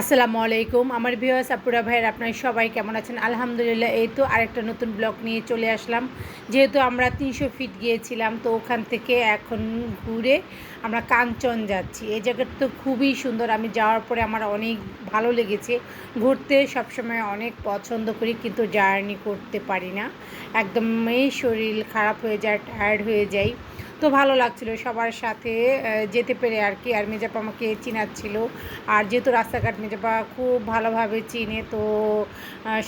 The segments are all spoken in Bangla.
আসসালামু আলাইকুম। আমার ভিউয়ার্স, আপুরা, ভাইয়ের, আপনার সবাই কেমন আছেন? আলহামদুলিল্লাহ, এই তো আরেকটা নতুন ব্লগ নিয়ে চলে আসলাম। যেহেতু আমরা তিনশো ফিট গিয়েছিলাম, তো ওখান থেকে এখন ঘুরে আমরা কাঞ্চন যাচ্ছি। এই জায়গাটা তো খুবই সুন্দর। আমি যাওয়ার পরে আমার অনেক ভালো লেগেছে। ঘুরতে সবসময় অনেক পছন্দ করি, কিন্তু জার্নি করতে পারি না। একদমই শরীর খারাপ হয়ে যায় টায়ার্ড হয়ে যায় তো ভালো লাগছিল সবার সাথে যেতে পেরে আর কি। আর মেজাপা আমাকে চিনাচ্ছিল। আর যেহেতু রাস্তাঘাট মেজাপা খুব ভালোভাবে চিনে, তো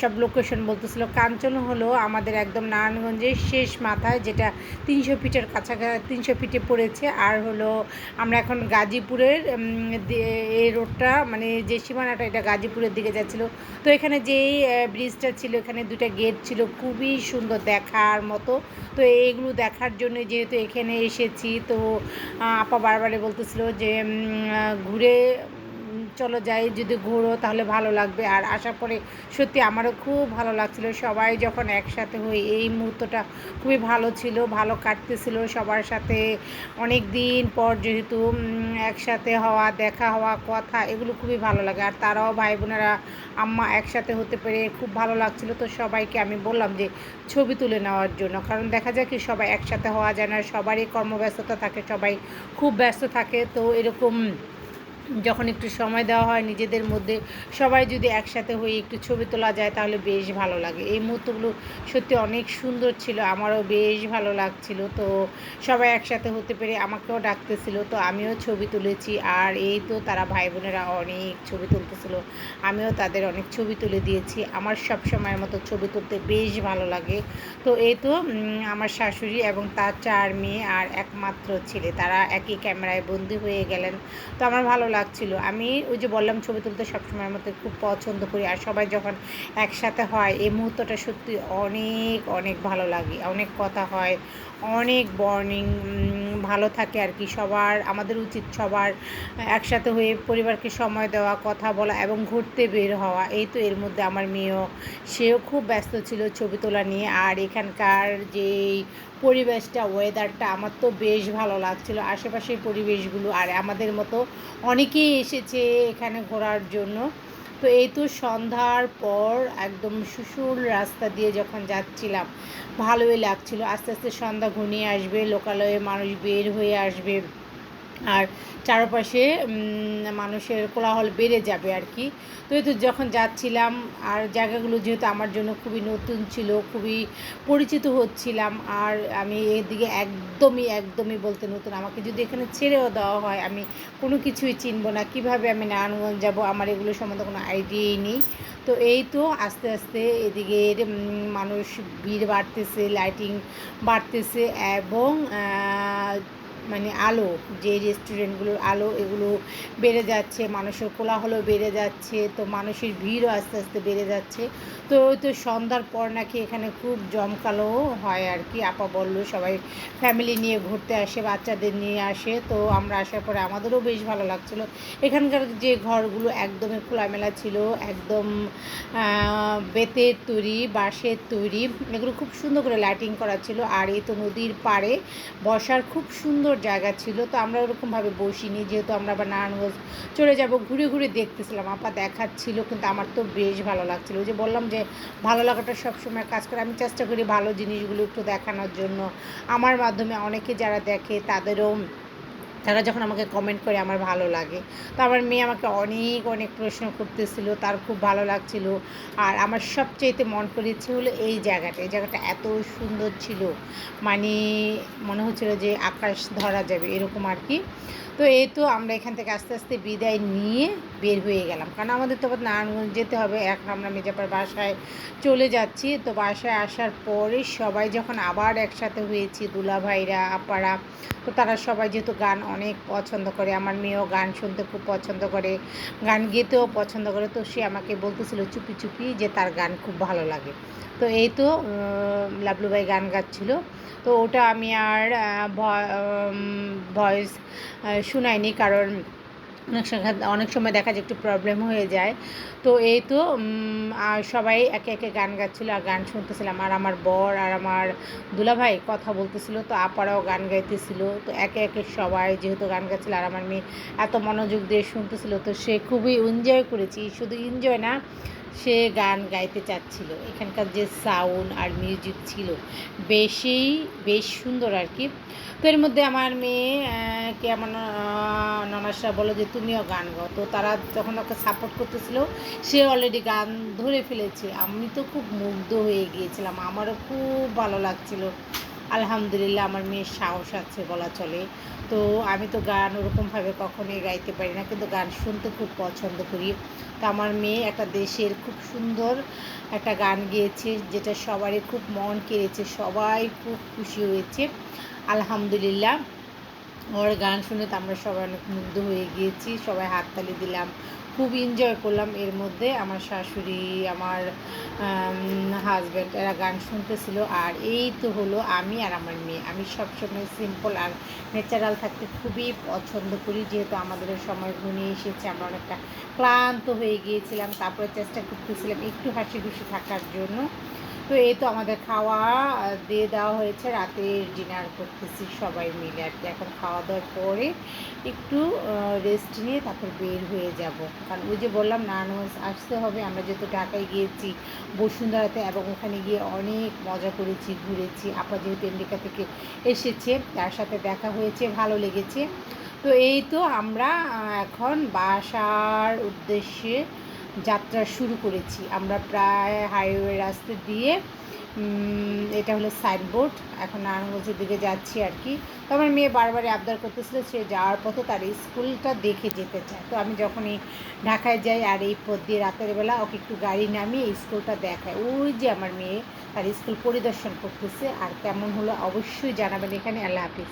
সব লোকেশন বলতেছিল। কাঞ্চন হলো আমাদের একদম নারায়ণগঞ্জের শেষ মাথায়, যেটা তিনশো ফিটের কাছাকাছি, তিনশো ফিটে পড়েছে। আর হলো আমরা এখন গাজীপুরের এই রোডটা মানে যে সীমানাটা, এটা গাজীপুরের দিকে যাচ্ছিল। তো এখানে যেই ব্রিজটা ছিল, এখানে দুটা গেট ছিল। খুবই সুন্দর দেখার মতো। তো এইগুলো দেখার জন্য যেহেতু এখানে এসেছি। তো আপা বারবারে বলতেছিল যে ঘুরে চলো যাই, যদি ঘুরো তাহলে ভালো লাগবে। আর আসার পরে সত্যি আমারও খুব ভালো লাগছিল। সবাই যখন একসাথে হই এই মুহূর্তটা খুবই ভালো ছিল, ভালো কাটতেছিল সবার সাথে। অনেক দিন পর যেহেতু একসাথে হওয়া, দেখা হওয়া, কথা এগুলো খুবই ভালো লাগে। আর তারাও ভাই বোনেরা আম্মা একসাথে হতে পেরে খুব ভালো লাগছিল। তো সবাইকে আমি বললাম যে ছবি তুলে নেওয়ার জন্য। কারণ দেখা যায় কি, সবাই একসাথে হওয়া যায় না, সবারই কর্মব্যস্ততা থাকে, সবাই খুব ব্যস্ত থাকে। তো এরকম যখন একটু সময় দেওয়া হয় নিজেদের মধ্যে, সবাই যদি একসাথে হয়ে একটু ছবি তোলা যায় তাহলে বেশ ভালো লাগে। এই মুহূর্তগুলো সত্যি অনেক সুন্দর ছিল, আমারও বেশ ভালো লাগছিল। তো সবাই একসাথে হতে পেরে আমাকেও ডাকতেছিল, তো আমিও ছবি তুলেছি। আর এই তো তারা ভাই বোনেরা অনেক ছবি তুলতেছিল, আমিও তাদের অনেক ছবি তুলে দিয়েছি। আমার সব সময়ের মতো ছবি তুলতে বেশ ভালো লাগে। তো এই তো আমার শাশুড়ি এবং তার চার মেয়ে আর একমাত্র ছেলে, তারা একই ক্যামেরায় বন্দি হয়ে গেলেন। তো আমার ভালো লাগছিল। আমি ওই যে বললাম, ছবি তুলতে সবসময় মতো খুব পছন্দ করি। আর সবাই যখন একসাথে হয়, এই মুহূর্তটা সত্যি অনেক অনেক ভালো লাগে। অনেক কথা হয়, অনেক বর্নিং ভালো থাকে আর কি, সবার, আমাদের উচিত সবার একসাথে হয়ে পরিবারকে সময় দেওয়া, কথা বলা এবং ঘুরতে বের হওয়া। এই তো এর মধ্যে আমার মেয়েও, সেও খুব ব্যস্ত ছিল ছবি তোলা নিয়ে। আর এখানকার যে পরিবেশটা ওয়েদারটা আমার তো বেশ ভালো লাগছিল। আশেপাশের পরিবেশগুলো আর আমাদের মতো অনেকেই এসেছে এখানে ঘোরার জন্য। তো এই তো সন্ধ্যার পর একদম সুসুল রাস্তা দিয়ে যখন যাচ্ছিলাম, ভালোই লাগছিল। আস্তে আস্তে সন্ধ্যা ঘনিয়ে আসবে, লোকালয়ে মানুষ বের হয়ে আসবে। আর চারপাশে মানুষের কোলাহল বেড়ে যাবে আর কি। তো এই তো যখন যাচ্ছিলাম, আর জায়গাগুলো যেহেতু আমার জন্য খুবই নতুন ছিল, খুবই পরিচিত হচ্ছিলাম, আর আমি এদিকে একদমই একদমই বলতে নতুন। আমাকে যদি এখানে ছেড়েও দেওয়া হয়, আমি কোনো কিছুই চিনব না। কীভাবে আমি নারায়ণগঞ্জ যাব, আমার এগুলো সম্বন্ধে কোনো আইডিয়াই নেই। তো এই তো আস্তে আস্তে এদিকে মানুষ, ভিড় বাড়তেছে লাইটিং বাড়তেছে এবং মানে আলো, যে রেস্টুরেন্টগুলোর আলো, এগুলো বেড়ে যাচ্ছে, মানুষের কোলাহলও বেড়ে যাচ্ছে, তো মানুষের ভিড়ও আস্তে আস্তে বেড়ে যাচ্ছে। তো তো সন্ধ্যার পর নাকি এখানে খুব জমকালো হয় আর কি, আপা বলল সবাই ফ্যামিলি নিয়ে ঘুরতে আসে, বাচ্চাদের নিয়ে আসে, তো আমরা আসার পরে আমাদেরও বেশ ভালো লাগছিল। এখানকার যে ঘরগুলো একদমই খোলামেলা ছিল, একদম বেতের তৈরি, বাঁশের তৈরি, এগুলো খুব সুন্দর করে লাইটিং করা ছিল, আর এই তো নদীর পাড়ে বসার খুব সুন্দর জায়গা ছিল, তো আমরা ওরকমভাবে বসিনি, যেহেতু আমরা আবার নারায়ণগঞ্জ চলে যাব, ঘুরে ঘুরে দেখতেছিলাম। আপা দেখাচ্ছিল, কিন্তু আমার তো বেশ ভালো লাগছিল। যে বললাম যে, ভালো লাগাটা সবসময় কাজ করে। আমি চেষ্টা করি ভালো জিনিসগুলো একটু দেখানোর জন্য। আমার মাধ্যমে অনেকে যারা দেখে, তাদেরও তারা যখন আমাকে কমেন্ট করে আমার ভালো লাগে। তো আমার মেয়ে আমাকে অনেক অনেক প্রশ্ন করতেছিল, তার খুব ভালো লাগছিল। আর আমার সবচেয়েতে মন করেছে হলো এই জায়গাটা। এই জায়গাটা এত সুন্দর ছিল। মানে মনে হচ্ছিল যে আকাশ ধরা যাবে, এরকম আর কি। তো এই তো আমরা এখান থেকে আস্তে আস্তে বিদায় নিয়ে বের হয়ে গেলাম। কারণ আমাদের তো আবার নারায়ণগঞ্জ যেতে হবে। এখন আমরা মির্জাপার বাসায় চলে যাচ্ছি। তো বাসায় আসার পরে সবাই যখন আবার একসাথে হয়েছি, দুলা ভাইরা, আপারা, তো তারা সবাই যেহেতু গান অনেক পছন্দ করে, আমার মেয়েও গান শুনতে খুব পছন্দ করে, গান গেতেও পছন্দ করে, তো সে আমাকে বলতেছিল চুপি চুপি যে তার গান খুব ভালো লাগে। তো এই তো লাবলু ভাই গান গাচ্ছিল। তো ওটা আমি আর ভয়েস শোনাইনি। কারণ অনেক সময় অনেক সময় দেখা যায় একটু প্রবলেম হয়ে যায়। তো এই তো সবাই একে একে গান গাচ্ছিলো আর গান শুনতেছিলাম। আর আমার বর আর আমার দুলাভাই কথা বলতেছিল, তো আপারাও গান গাইতেছিল। তো একে একে সবাই যেহেতু গান গাচ্ছিল আর আমার মেয়ে এত মনোযোগ দিয়ে শুনতেছিল, তো সে খুবই এনজয় করেছি। শুধু এনজয় না সে গান গাইতে চাচ্ছিল। এখানকার যে সাউন্ড আর মিউজিক ছিল বেশি বেশ সুন্দর আর কি। তো এর মধ্যে আমার মেয়ে আহ, কে আমার ননাসরা বলো যে তুমিও গান গাও। তো তারা যখন ওকে সাপোর্ট করতেছিল সে অলরেডি গান ধরে ফেলেছে। আমি তো খুব মুগ্ধ হয়ে গিয়েছিলাম। আমারও খুব ভালো লাগছিল। আলহামদুলিল্লাহ আমার মেয়ের সাহস আছে বলা চলে। তো আমি তো গান ওরকমভাবে কখনোই গাইতে পারি না, কিন্তু গান শুনতে খুব পছন্দ করি। তো আমার মেয়ে একটা দেশের খুব সুন্দর একটা গান গেয়েছে, যেটা সবারই খুব মন কেড়েছে, সবাই খুব খুশি হয়েছে। আলহামদুলিল্লাহ, ওর গান শুনে তো আমরা সবাই অনেক মুগ্ধ হয়ে গিয়েছি, সবাই হাততালি দিলাম। খুব এনজয় করলাম। এর মধ্যে আমার শাশুড়ি, আমার হাজব্যান্ড এরা গান শুনতেছিল। আর এই তো হলো আমি আর আমার মেয়ে। আমি সবসময় সিম্পল আর ন্যাচারাল থাকতে খুবই পছন্দ করি। যেহেতু আমাদের সময় ঘনিয়ে এসেছে, আমরা অনেকটা ক্লান্ত হয়ে গিয়েছিলাম। তারপরে চেষ্টা করতেছিলাম একটু হাসি খুশি থাকার জন্য। তো এই তো আমাদের খাওয়া, দিয়ে দেওয়া হয়েছে। রাতের ডিনার করতেছি সবাই মিলে আর কি। এখন খাওয়া দাওয়ার পরে একটু রেস্ট নিয়ে তারপর বের হয়ে যাব। কারণ ওই যে বললাম নানুস আসতে হবে। আমরা যেহেতু ঢাকায় গিয়েছি, বসুন্ধরাতে এবং ওখানে গিয়ে অনেক মজা করেছি, ঘুরেছি। আপা যেহেতু আমেরিকা থেকে এসেছে, তার সাথে দেখা হয়েছে, ভালো লেগেছে। তো এই তো আমরা এখন বাসার উদ্দেশ্যে যাত্রা শুরু করেছি। আমরা প্রায় হাইওয়ে রাস্তা দিয়ে এটা হলো সাইনবোর্ড এখন নারায়ণগঞ্জের দিকে যাচ্ছি আর কি। তো আমার মেয়ে বারবারই আবদার করতেছিল সে যাওয়ার পথে তার স্কুলটা দেখে যেতে চায়। তো আমি যখনই ঢাকায় যাই আর এই পথ দিয়ে রাতের বেলা ওকে একটু গাড়ি নামিয়ে স্কুলটা দেখায় ওই যে আমার মেয়ে তার স্কুল পরিদর্শন করতেছে আর কেমন হলো অবশ্যই জানাবেন এখানে। আল্লাহ হাফিজ।